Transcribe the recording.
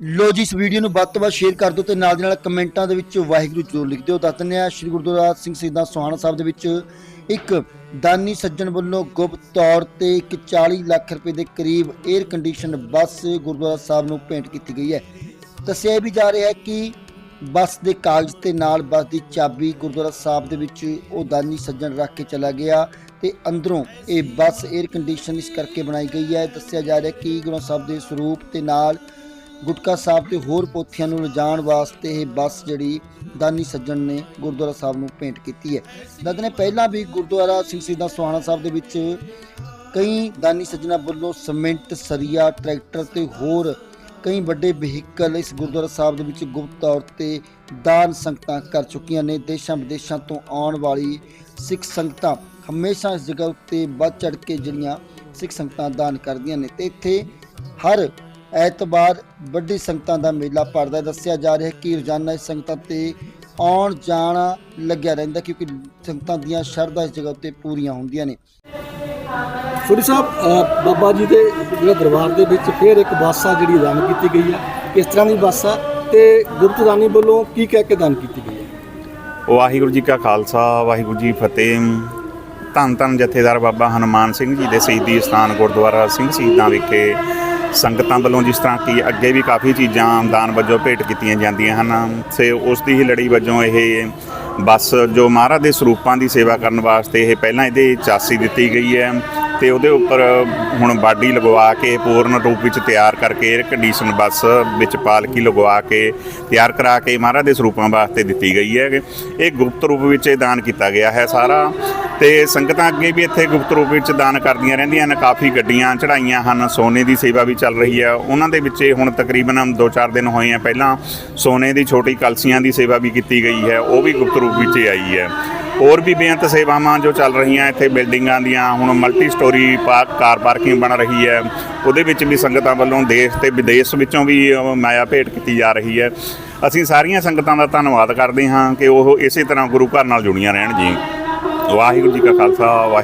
ਲੋ ਜੀ, ਇਸ ਵੀਡੀਓ ਨੂੰ ਵੱਧ ਤੋਂ ਵੱਧ ਸ਼ੇਅਰ ਕਰ ਦਿਓ ਤੇ ਨਾਲ ਦੀ ਨਾਲ ਕਮੈਂਟਾਂ ਦੇ ਵਿੱਚ ਵਾਹਿਗੁਰੂ ਜਰੂਰ ਲਿਖ ਦਿਓ। ਦੱਸ ਦਿੰਦੇ ਆ ਸ਼੍ਰੀ ਗੁਰਦੁਆਰਾ ਸਿੰਘ ਸ਼ਹੀਦਾਂ ਸੋਹਾਣਾ ਸਾਹਿਬ ਦੇ ਵਿੱਚ ਇੱਕ ਦਾਨੀ ਸੱਜਣ ਵੱਲੋਂ ਗੁਪਤ ਤੌਰ ਤੇ ਇੱਕ 40 ਲੱਖ ਰੁਪਏ ਦੇ ਕਰੀਬ air condition bus Gurdwara Sahib ਨੂੰ ਭੇਂਟ ਕੀਤੀ ਗਈ ਹੈ। ਦੱਸਿਆ ਇਹ ਵੀ ਜਾ ਰਿਹਾ ਹੈ ਕਿ ਬੱਸ ਦੇ ਕਾਗਜ਼ ਤੇ ਨਾਲ ਬੱਸ ਦੀ ਚਾਬੀ ਗੁਰਦੁਆਰਾ ਸਾਹਿਬ ਦੇ ਵਿੱਚ ਉਹ ਦਾਨੀ ਸੱਜਣ ਰੱਖ ਕੇ ਚਲਾ ਗਿਆ ਤੇ ਅੰਦਰੋਂ ਇਹ ਬੱਸ 에ਅਰ ਕੰਡੀਸ਼ਨ ਇਸ ਕਰਕੇ ਬਣਾਈ ਗਈ ਹੈ। ਦੱਸਿਆ ਜਾ ਰਿਹਾ ਕਿ ਗੁਰੂ ਸਾਹਿਬ ਦੇ ਸਰੂਪ ਤੇ ਨਾਲ ਗੁਟਕਾ ਸਾਹਿਬ ਤੇ ਹੋਰ ਪੋਥੀਆਂ ਨੂੰ ਲਿਜਾਣ ਵਾਸਤੇ ਇਹ ਬੱਸ ਜਿਹੜੀ ਦਾਨੀ ਸੱਜਣ ਨੇ ਗੁਰਦੁਆਰਾ ਸਾਹਿਬ ਨੂੰ ਭੇਂਟ ਕੀਤੀ ਹੈ। ਦੱਸਦੇ ਨੇ ਪਹਿਲਾਂ ਵੀ ਗੁਰਦੁਆਰਾ ਸਿੰਘ ਸ਼ਹੀਦਾਂ ਸੋਹਾਣਾ ਸਾਹਿਬ ਦੇ ਵਿੱਚ ਕਈ ਦਾਨੀ ਸੱਜਣਾ ਵੱਲੋਂ ਸੀਮੈਂਟ, ਸਰੀਆ, ਟਰੈਕਟਰ ਤੇ ਹੋਰ ਕਈ ਵੱਡੇ ਵਹੀਕਲ ਇਸ ਗੁਰਦੁਆਰਾ ਸਾਹਿਬ ਦੇ ਵਿੱਚ ਗੁਪਤ ਤੌਰ ਤੇ ਦਾਨ ਸੰਗਤਾਂ ਕਰ ਚੁੱਕੀਆਂ ਨੇ। ਦੇਸ਼ਾਂ ਵਿਦੇਸ਼ਾਂ ਤੋਂ ਆਉਣ ਵਾਲੀ ਸਿੱਖ ਸੰਗਤਾਂ ਹਮੇਸ਼ਾ ਇਸ ਜਗ੍ਹਾ ਉੱਤੇ ਵੱਧ ਚੜ ਕੇ ਜਿਹੜੀਆਂ ਸਿੱਖ ਸੰਗਤਾਂ ਦਾਨ ਕਰਦੀਆਂ ਨੇ ਤੇ ਇੱਥੇ ਹਰ ਐਤਵਾਰ ਵੱਡੀ ਸੰਗਤਾਂ ਦਾ ਮੇਲਾ ਭਰਦਾ ਹੈ। ਦੱਸਿਆ ਜਾ ਰਿਹਾ ਹੈ ਕਿ ਰੋਜ਼ਾਨਾ ਇਸ ਸੰਗਤਾਂ ਤੇ ਆਉਣ ਜਾਣਾ ਲੱਗਿਆ ਰਹਿੰਦਾ ਕਿਉਂਕਿ ਸੰਗਤਾਂ ਦੀਆਂ ਸ਼ਰਧਾ ਇਸ ਜਗ੍ਹਾ ਉੱਤੇ ਪੂਰੀਆਂ ਹੁੰਦੀਆਂ ਨੇ। ਸੋਢੀ ਸਾਹਿਬ ਬਾਬਾ ਜੀ ਦੇ ਜਿਹੜੇ ਦਰਬਾਰ ਦੇ ਵਿੱਚ ਫਿਰ ਇੱਕ ਬੱਸ ਆ ਜਿਹੜੀ ਦਾਨ ਕੀਤੀ ਗਈ ਆ ਕਿਸ ਤਰ੍ਹਾਂ ਦੀ ਬੱਸ ਆ ਤੇ ਗੁਪਤ ਦਾਨੀ ਵੱਲੋਂ ਕੀ ਕਹਿ ਕੇ ਦਾਨ ਕੀਤੀ ਗਈ ਹੈ? ਵਾਹਿਗੁਰੂ ਜੀ ਕਾ ਖਾਲਸਾ ਵਾਹਿਗੁਰੂ ਜੀ ਫਤਿਹ। ਧੰਨ ਧੰਨ ਜਥੇਦਾਰ ਬਾਬਾ ਹਨੂਮਾਨ ਸਿੰਘ ਜੀ ਦੇ ਸ਼ਹੀਦੀ ਸਥਾਨ ਗੁਰਦੁਆਰਾ ਸਿੰਘ ਸ਼ਹੀਦਾਂ ਵਿਖੇ ਸੰਗਤਾਂ ਵੱਲੋਂ ਜਿਸ ਤਰ੍ਹਾਂ ਕਿ ਅੱਗੇ ਵੀ ਕਾਫੀ ਚੀਜ਼ਾਂ ਦਾਨ ਵਜੋਂ ਭੇਟ ਕੀਤੀਆਂ ਜਾਂਦੀਆਂ ਹਨ, ਸੇ ਉਸ ਦੀ ਹੀ ਲੜੀ ਵਜੋਂ ਇਹ ਬੱਸ ਜੋ ਮਹਾਰਾਜ ਦੇ ਸਰੂਪਾਂ ਦੀ ਸੇਵਾ ਕਰਨ ਵਾਸਤੇ ਇਹ ਪਹਿਲਾਂ ਇਹਦੇ ਚਾਸੀ ਦਿੱਤੀ ਗਈ ਹੈ। ਤੇ ਉਹਦੇ ਉੱਪਰ ਹੁਣ ਬਾਡੀ ਲਗਵਾ ਕੇ ਪੂਰਨ ਰੂਪ ਵਿੱਚ ਤਿਆਰ ਕਰਕੇ 에ਅਰ ਕੰਡੀਸ਼ਨ ਬੱਸ ਵਿੱਚ ਪਾਲਕੀ ਲਗਵਾ ਕੇ ਤਿਆਰ ਕਰਾ ਕੇ ਮਹਾਰਾਜ ਦੇ ਸਰੂਪਾਂ ਵਾਸਤੇ ਦਿੱਤੀ ਗਈ ਹੈ। ਇਹ ਗੁਪਤ ਰੂਪ ਵਿੱਚ ਇਹ ਦਾਨ ਕੀਤਾ ਗਿਆ ਹੈ ਸਾਰਾ। ਤੇ ਸੰਗਤਾਂ ਅੱਗੇ ਵੀ ਇੱਥੇ ਗੁਪਤ ਰੂਪ ਵਿੱਚ ਦਾਨ ਕਰਦੀਆਂ ਰਹਿੰਦੀਆਂ ਹਨ ਕਾਫੀ ਗੱਡੀਆਂ ਚੜਾਈਆਂ ਹਨ, ਸੋਨੇ ਦੀ ਸੇਵਾ ਵੀ ਚੱਲ ਰਹੀ ਹੈ। ਉਹਨਾਂ ਦੇ ਵਿੱਚ ਹੁਣ ਤਕਰੀਬਨ 2-4 ਦਿਨ ਹੋਏ ਆ। ਪਹਿਲਾਂ ਸੋਨੇ ਦੀ ਛੋਟੀ ਕਲਸੀਆਂ ਦੀ ਸੇਵਾ ਵੀ ਕੀਤੀ ਗਈ ਹੈ। ਉਹ ਵੀ ਗੁਪਤ ਰੂਪ ਵਿੱਚ ਹੀ ਆਈ ਹੈ। ਹੋਰ ਵੀ ਬੇਅੰਤ ਸੇਵਾਵਾਂ ਜੋ ਚੱਲ ਰਹੀਆਂ ਇੱਥੇ ਬਿਲਡਿੰਗਾਂ ਦੀਆਂ, ਹੁਣ multi storey park car parking ਬਣ ਰਹੀ ਹੈ। ਉਹਦੇ ਵਿੱਚ ਵੀ ਸੰਗਤਾਂ ਵੱਲੋਂ ਦੇਸ਼ ਤੇ ਵਿਦੇਸ਼ ਵਿੱਚੋਂ ਵੀ ਮਾਇਆ ਭੇਟ ਕੀਤੀ ਜਾ ਰਹੀ ਹੈ। ਅਸੀਂ ਸਾਰੀਆਂ ਸੰਗਤਾਂ ਦਾ ਧੰਨਵਾਦ ਕਰਦੇ ਹਾਂ ਕਿ ਉਹ ਇਸੇ ਤਰ੍ਹਾਂ ਗੁਰੂ ਘਰ ਨਾਲ ਜੁੜੀਆਂ ਰਹਿਣ ਜੀ। ਵਾਹਿਗੁਰੂ ਜੀ ਕਾ ਖਾਲਸਾ, ਵਾਹਿਗੁਰੂ